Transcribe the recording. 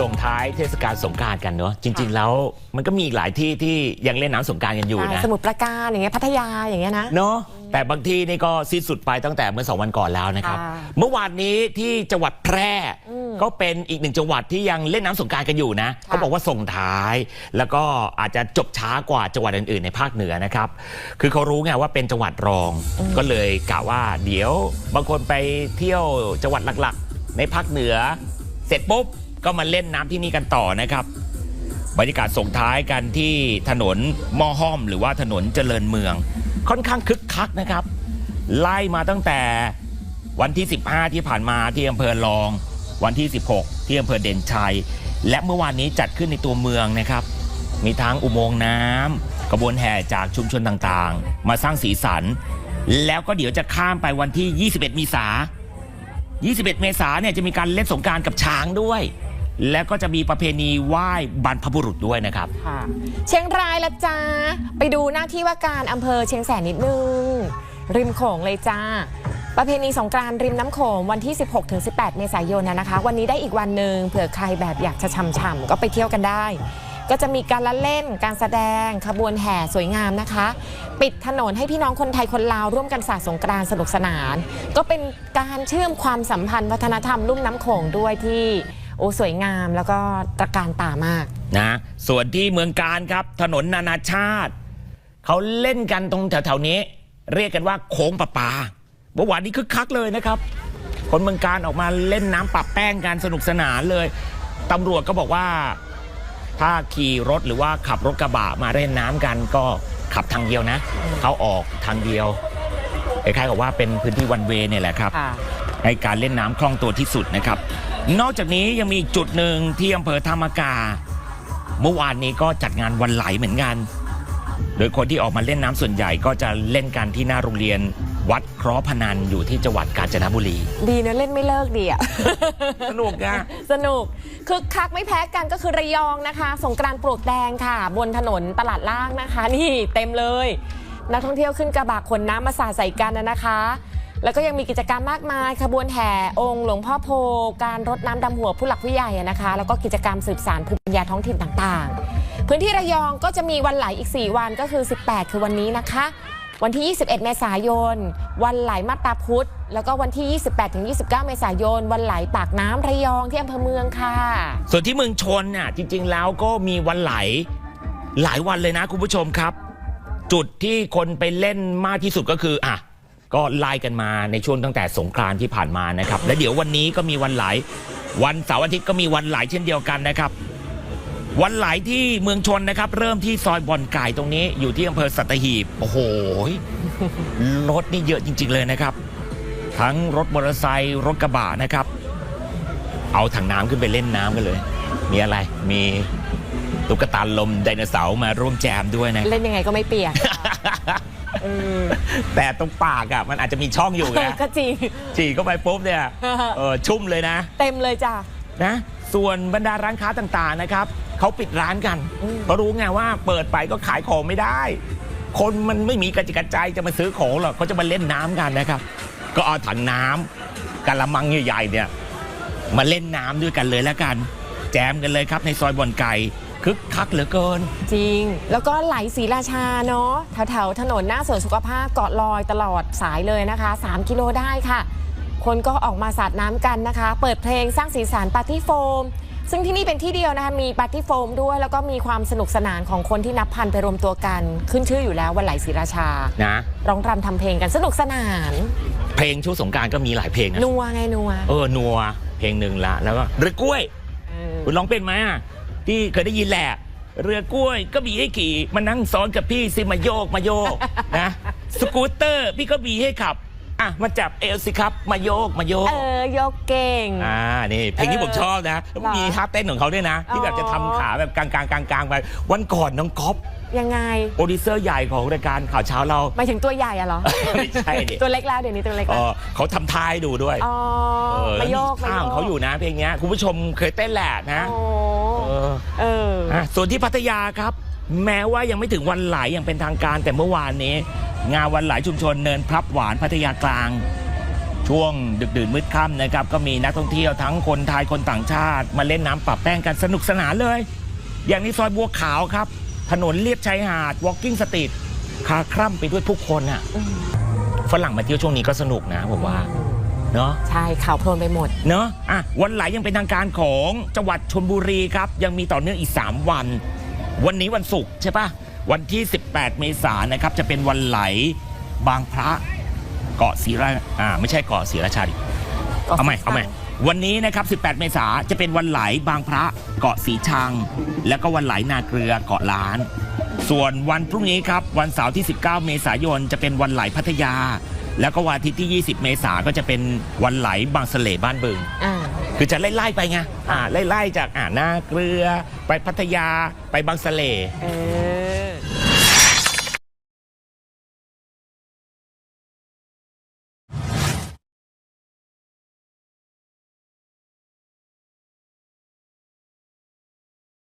ส่งท้ายเทศกาลสงกรารกันเนาะจริง ๆ แล้วมันก็มีอีกหลายที่ที่ยังเล่นน้ำสงกรารกันอยู่นะใช่สมุทรปราการอย่างเงี้ยพัทยาอย่างเงี้ยนะ เนาะแต่บางที่นี่ก็สิ้นสุดไปตั้งแต่เมื่อสองวันก่อนแล้วนะครับ ค่ะเมื่อวานนี้ที่จังหวัดแพร่อืมก็เป็นอีกหนึ่งจังหวัดที่ยังเล่นน้ำสงกรารกันอยู่นะค่ะ เขาบอกว่าส่งท้าย แล้วก็อาจจะจบช้ากว่าจังหวัดอื่นๆ ในภาคเหนือนะครับ คือเขารู้ไงว่าเป็นจังหวัดรอง ก็เลยกะว่าเดี๋ยวบางคนไปเที่ยวจังหวัดหลักๆ ในภาคเหนือ เสร็จปุ๊บ ก็มาเล่นน้ำที่นี่กันต่อนะครับ บรรยากาศส่งท้ายกันที่ถนนมอห้อม หรือว่าถนนเจริญเมือง ค่อนข้างคึกคักนะครับ ไล่มาตั้งแต่วันที่ 15 ที่ผ่านมาที่อำเภอรอง วันที่ 16 ที่อำเภอเด่นชัย และเมื่อวานนี้จัดขึ้นในตัวเมืองนะครับ มีทั้งอุโมงค์น้ำกระบวนแห่จากชุมชนต่างๆ มาสร้างสีสัน แล้วก็เดี๋ยวจะข้ามไปวันที่ 21เมษา21 เมษาเนี่ยจะมีการเล่นสงการกับช้างด้วย แล้วก็จะมีประเพณีไหว้บรรพบุรุษด้วยนะครับ ค่ะเชียงรายละจ้าไปดูหน้าที่ว่าการอำเภอเชียงแสนนิดนึง ริมโขงเลยจ้า ประเพณีสงกรานต์ริมน้ำโขงวันที่ 16-18 เมษายนนะนะคะ วันนี้ได้อีกวันหนึ่งเผื่อใครแบบอยากจะช่ำๆก็ไปเที่ยวกันได้ ก็จะมีการละเล่นการแสดงขบวนแห่สวยงามนะคะ ปิดถนนให้พี่น้องคนไทยคนลาวร่วมกันสาดสงกรานต์สนุกสนาน ก็เป็นการเชื่อมความสัมพันธ์วัฒนธรรมลุ่มน้ำโขงด้วยที่ โอ้สวยงามแล้วก็ตระการตามาก นะส่วนที่เมืองการครับ ถนนนานาชาติ เขาเล่นกันตรงแถวๆนี้ เรียกกันว่าโค้งประปาเมื่อวานนี้คึกคักเลยนะครับ คนเมืองการออกมาเล่นน้ำปะแป้งกันสนุกสนานเลยตำรวจก็บอกว่า ถ้าขี่รถหรือว่าขับรถกระบะมาเล่นน้ำกันก็ขับทางเดียวนะ เขาออกทางเดียวคล้ายๆกับว่าเป็นพื้นที่วันเวเนี่ยแหละครับ ค่ะให้การเล่นน้ำคล่องตัวที่สุดนะครับ นอกจากนี้ยังมีอีกจุดหนึ่งที่อำเภอธามกา เมื่อวานนี้ก็จัดงานวันไหลเหมือนกัน โดยคนที่ออกมาเล่นน้ำส่วนใหญ่ก็จะเล่นกันที่หน้าโรงเรียนวัดเคราะห์พนันอยู่ที่จังหวัดกาญจนบุรี ดีนะเล่นไม่เลิกดีอะสนุกนะ สนุกคึกคักไม่แพ้กันก็คือระยองนะคะ สงกรานต์ปลวกแดงค่ะ บนถนนตลาดล่างนะคะ นี่เต็มเลย นักท่องเที่ยวขึ้นกระบะขนน้ำมาสาดใส่กันนะนะคะ แล้วก็ยังมีกิจกรรมมากมาย ขบวนแห่องค์หลวงพ่อโพ การรดน้ำดำหัวผู้หลักผู้ใหญ่นะคะ แล้วก็กิจกรรมสืบสานภูมิปัญญาท้องถิ่นต่างๆ พื้นที่ระยองก็จะมีวันไหลอีก 4 วันก็คือ 18 คือวันนี้นะคะ วันที่ 21 เมษายน วันไหลมาตาพุธ แล้วก็วันที่ 28ถึง29 เมษายน วันไหลปากน้ำระยองที่อำเภอเมืองค่ะ ส่วนที่เมืองชนน่ะจริง ๆ แล้วก็มีวันไหลหลายวันเลยนะคุณผู้ชมครับ จุดที่คนไปเล่นมากที่สุดก็คืออะ ก็ไล่กันมาในช่วงตั้งแต่สงกรานต์ที่ผ่านมานะครับ และเดี๋ยววันนี้ก็มีวันไหล วันเสาร์อาทิตย์ก็มีวันไหลเช่นเดียวกันนะครับ วันไหลที่เมืองชนนะครับ เริ่มที่ซอยบ่อนไก่ตรงนี้อยู่ที่อำเภอสัตหีบโอ้โหรถนี่เยอะจริง ๆ เลยนะครับ ทั้งรถมอเตอร์ไซค์รถกระบะนะครับ เอาถังน้ำขึ้นไปเล่นน้ำกันเลย มีอะไรมีตุ๊กตาลมไดโนเสาร์มาร่วมแจมด้วยนะ เล่นยังไงก็ไม่เปียก แต่ตรงปากอะมันอาจจะมีช่องอยู่ไงก็จริงฉี่เข้าไปปุ๊บเนี่ยเออชุ่มเลยนะ เต็มเลยจ้ะนะ ส่วนบรรดาร้านค้าต่างๆนะครับเขาปิดร้านกันอืมเพราะรู้ไงว่าเปิดไปก็ขายของไม่ได้ คนมันไม่มีกระจิกกระใจจะมาซื้อของหรอกเขาจะมาเล่นน้ำกันนะครับ ก็เอาถังน้ำกะละมังใหญ่ๆเนี่ยมาเล่นน้ำด้วยกันเลยแล้วกัน แจมกันเลยครับในซอยบ่อนไก่ คึกคักเหลือเกิน จริง แล้วก็ไหลศรีราชาเนาะแถวๆถนนหน้าสวนสุขภาพเกาะลอยตลอดสายเลยนะคะ 3 กิโลได้ค่ะ คนก็ออกมาสาดน้ำกันนะคะ เปิดเพลงสร้างสีสันปาร์ตี้โฟม ซึ่งที่นี่เป็นที่เดียวนะคะ มีปาร์ตี้โฟมด้วย แล้วก็มีความสนุกสนานของคนที่นับพันไปรวมตัวกัน ขึ้นชื่ออยู่แล้ววันไหลศรีราชานะ ร้องรำทำเพลงกันสนุกสนาน เพลงช่วงสงกรารก็มีหลายเพลงนะนัวไงนัวเออนัวเพลงหนึ่งละแล้วก็เรือกล้วย เออคุณร้องเป็นไหมอะ ที่เคยได้ยินแหละ เรือกล้วยก็มีให้ขี่มานั่งซ้อนกับพี่สิมาโยกมาโยกนะสกูตเตอร์พี่ก็มีให้ขับอะมาจับเอลสิครับมาโยกมาโยก เออยกเก่ง อ่านี่เพลงที่ผมชอบนะแล้วมีท่าเต้นของเขาด้วยนะ ที่แบบจะทำขาแบบกลางๆกลางๆไปวันก่อนน้องก๊อฟ ยังไง โปรดิวเซอร์ใหญ่ของรายการข่าวเช้าเรา หมายถึงตัวใหญ่อะเหรอ ไม่ใช่ดิตัวเล็กแล้วเดี๋ยวนี้ตัวเล็กเอแล้วอเขาทำท่าให้ดูด้วยอ๋อเออมาโยกท่าของเขาอยู่นะเพลงเนี้ยคุณผู้ชมเคยเต้นแหละนะ โอ้เออ เออ อะส่วนที่พัทยาครับ แม้ว่ายังไม่ถึงวันไหลอย่างเป็นทางการแต่เมื่อวานนี้ งานวันไหลชุมชนเนินพลับหวานพัทยากลาง ช่วงดึกดื่นมืดค่ำนะครับ ก็มีนักท่องเที่ยวทั้งคนไทยคนต่างชาติ มาเล่นน้ำปะแป้งกันสนุกสนานเลย อย่างนี้ซอยบัวขาวครับ ถนนเลียบชายหาด walking street คาคร่ำไปด้วยผู้คนอะอืมฝรั่งมาเที่ยวช่วงนี้ก็สนุกนะผมว่าเนาะใช่ข่าวโพลนไปหมด เนอะอะวันไหลยังเป็นทางการของจังหวัดชนบุรีครับ ยังมีต่อเนื่องอีก 3 วัน วันนี้วันศุกร์ใช่ปะวันที่ 18 เมษายนนะครับ จะเป็นวันไหลบางพระเกาะศรีราอ่าไม่ใช่เกาะศรีราชาดิเอาใหม่เอาใหม่ วันนี้นะครับ 18 เมษาจะเป็นวันไหลบางพระเกาะสีชัง แล้วก็วันไหลนาเกลือเกาะล้าน ส่วนวันพรุ่งนี้ครับ วันเสาร์ที่ 19 เมษายนจะเป็นวันไหลพัทยา แล้วก็วันอาทิตย์ที่ 20 เมษาก็จะเป็นวันไหลบางสะเลบ้านบึง อ่า คือจะไล่ๆไปไงอ่าไล่ๆจากอ่านาเกลือ ไปพัทยาไปบางสะเล เออ